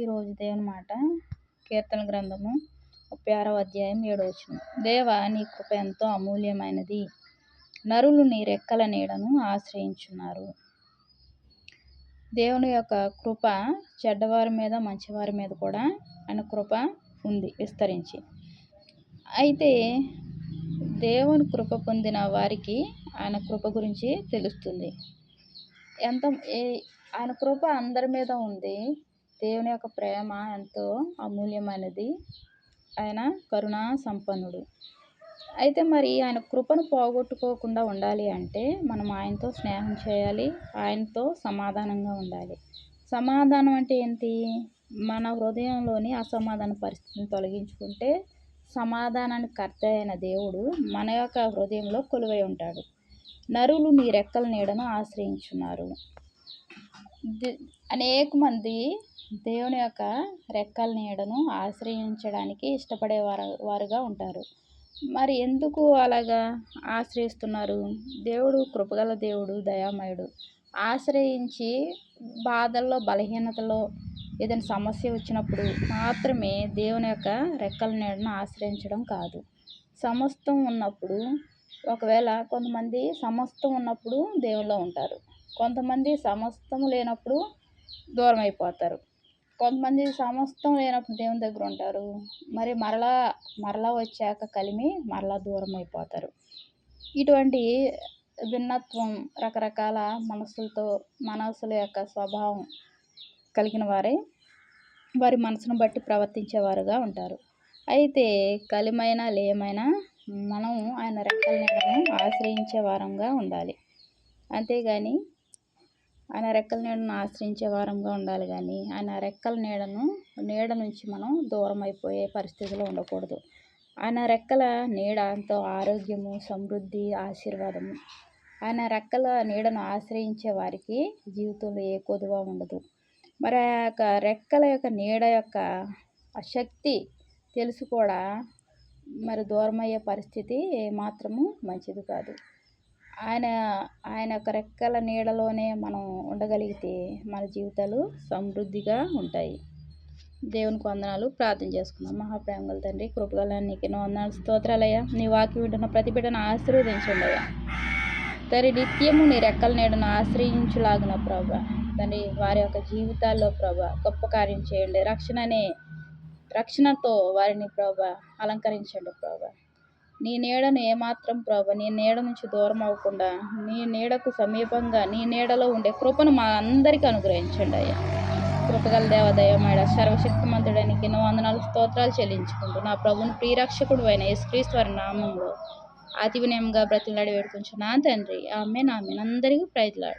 ఈరోజు దేవుని మాట కీర్తన గ్రంథము ముప్పై ఆరవ అధ్యాయం ఏడవచ్చు దేవ నీ కృప ఎంతో అమూల్యమైనది. నరులు నీ రెక్కల నీడను ఆశ్రయించున్నారు. దేవుని యొక్క కృప చెడ్డవారి మీద మంచివారి మీద కూడా ఆయన కృప ఉంది విస్తరించి. అయితే దేవుని కృప పొందిన వారికి ఆయన కృప గురించి తెలుస్తుంది. ఎంత ఆయన కృప అందరి మీద ఉంది. దేవుని యొక్క ప్రేమ ఎంతో అమూల్యమైనది. ఆయన కరుణా సంపన్నుడు. అయితే మరి ఆయన కృపను పోగొట్టుకోకుండా ఉండాలి అంటే మనం ఆయనతో స్నేహం చేయాలి ఆయనతో సమాధానంగా ఉండాలి. సమాధానం అంటే ఏంటి? మన హృదయంలోని అసమాధాన పరిస్థితిని తొలగించుకుంటే సమాధానానికి కర్త అయిన దేవుడు మన యొక్క హృదయంలో కొలువై ఉంటాడు. నరులు నీ రెక్కల నీడను ఆశ్రయించున్నారు. అనేక మంది దేవుని యొక్క రెక్కల నీడను ఆశ్రయించడానికి ఇష్టపడే వారు వారుగా ఉంటారు. మరి ఎందుకు అలాగా ఆశ్రయిస్తున్నారు? దేవుడు కృపగల దేవుడు దయామయుడు. ఆశ్రయించి బాధల్లో బలహీనతలో ఏదైనా సమస్య వచ్చినప్పుడు మాత్రమే దేవుని యొక్క రెక్కల నీడను ఆశ్రయించడం కాదు. సమస్తం ఉన్నప్పుడు ఒకవేళ కొంతమంది సమస్తం ఉన్నప్పుడు దేవుల్లో ఉంటారు. కొంతమంది సమస్తం లేనప్పుడు దూరం అయిపోతారు కొంతమంది సమస్తం లేనప్పుడు దేవుని దగ్గర ఉంటారు. మరి మరలా మరలా వచ్చాక కలిమి మరలా దూరం అయిపోతారు ఇటువంటి భిన్నత్వం రకరకాల మనసులతో మనసుల యొక్క స్వభావం కలిగిన వారే వారి మనసును బట్టి ప్రవర్తించేవారుగా ఉంటారు. అయితే కలిమైనా లేమైనా మనం ఆయన రెక్కల నీడను ఆశ్రయించే వారంగా ఉండాలి. అంతేగాని ఆయన రెక్కల నీడను ఆశ్రయించే వారంగా ఉండాలి కానీ ఆయన రెక్కల నీడను నీడ నుంచి మనం దూరం అయిపోయే పరిస్థితిలో ఉండకూడదు. ఆయన రెక్కల నీడ ఎంతో ఆరోగ్యము సమృద్ధి ఆశీర్వాదము. ఆయన రెక్కల నీడను ఆశ్రయించే వారికి జీవితంలో ఏ కొదువ ఉండదు. మరి ఆ యొక్క రెక్కల యొక్క నీడ యొక్క శక్తి తెలుసు కూడా మరి దూరమయ్యే పరిస్థితి ఏమాత్రము మంచిది కాదు. ఆయన ఆయన యొక్క రెక్కల నీడలోనే మనం ఉండగలిగితే మన జీవితాలు సమృద్ధిగా ఉంటాయి. దేవునికి వందనాలు. ప్రార్థన చేసుకుందాం. మహాప్రేమల తండ్రి కృపగల నీకు వందనాలు. స్తోత్రాలయ్యా. నీ వాకి వింటున్న ప్రతి బిడ్డను ఆశీర్వదించండి అయ్యా. తరి నిత్యము నీ రెక్కల నీడను ఆశ్రయించులాగిన ప్రభా. తండ్రి వారి యొక్క జీవితాల్లో ప్రభా గొప్ప కార్యం చేయండి. రక్షణ అనే రక్షణతో వారిని ప్రభా అలంకరించండి ప్రభా. నీ నీడను ఏమాత్రం ప్రభు నీ నీడ నుంచి దూరం అవ్వకుండా నీ నీడకు సమీపంగా నీ నీడలో ఉండే కృపను మా అందరికీ అనుగ్రహించండి అయ్యా. కృపగల దేవదయమాడ సర్వశక్తిమంతుడానికి ఎన్నో వందనాలు స్తోత్రాలు చెల్లించుకుంటూ నా ప్రభుని ప్రియరక్షకుడు అయిన యేసుక్రీస్తు వారి నామంలో అతి వినయంగా బ్రతిలాడి వేడుకుంటున్నా తండ్రి. ఆమె నా అందరికీ ప్రయత్నాడు